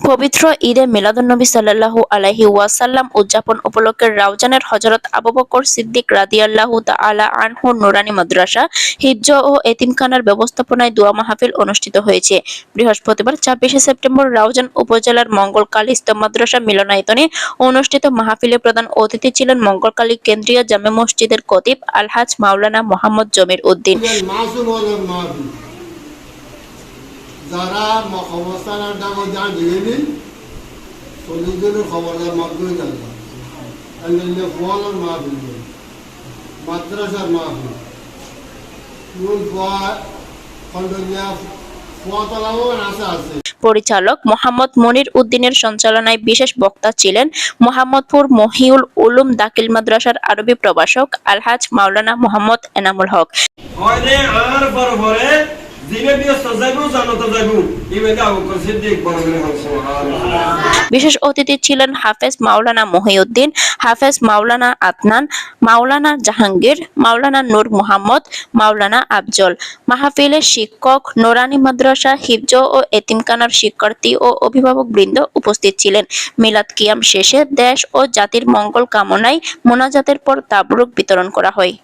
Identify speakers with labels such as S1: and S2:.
S1: পবিত্র ঈদে মিলাদুন্নবী সাল্লাল্লাহু আলাইহি ওয়াসাল্লাম উদযাপন উপলক্ষে রাউজানের হযরত আবু বকর সিদ্দিক রাদিয়াল্লাহু তাআলা আনহু নুরানি মাদ্রাসা, হিজ্জ ও এতিমখানার ব্যবস্থাপনায় দোয়া মাহফিল অনুষ্ঠিত হয়েছে। বৃহস্পতিবার ছাব্বিশে সেপ্টেম্বর রাউজান উপজেলার মঙ্গলকালী ইসলাম মাদ্রাসা মিলনায়তনে অনুষ্ঠিত মাহফিলে প্রধান অতিথি ছিলেন মঙ্গলকালী কেন্দ্রীয় জামে মসজিদের খতিব আলহাজ মাওলানা মোহাম্মদ জমির উদ্দিন।
S2: বলেন মাসুম হলেন মাহবি যারা অবস্থানের কাগজ যা দিয়েনি চল্লিশজনের খবরদার মাধ্যমে জানলাম আল্লাহ ফোয়ালের মাহবিল মাদ্রাসার মাহবিল নুন ফোয়া খন্ডলিয়া ফোয়াতলাও আছে আছে।
S1: পরিচালক মোহাম্মদ মনির উদ্দিনের সঞ্চালনায় বিশেষ বক্তা ছিলেন মোহাম্মদপুর মহিউল উলুম দাখিল মাদ্রাসার আরবি প্রভাষক আলহাজ মাওলানা মোহাম্মদ এনামুল হক। বিশেষ অতিথি ছিলেন হাফেজ মাওলানা মহিউদ্দিন, হাফেজ মাওলানা আদনান, মাওলানা জাহাঙ্গীর, মাওলানা নূর মোহাম্মদ, মাওলানা আফজল। মাহফিলের শিক্ষক, নোরানি মাদ্রাসা, হিফজ ও এতিমখানার শিক্ষার্থী ও অভিভাবক বৃন্দ উপস্থিত ছিলেন। মিলাদ কিয়াম শেষে দেশ ও জাতির মঙ্গল কামনায় মোনাজাতের পর তাবরুক বিতরণ করা হয়।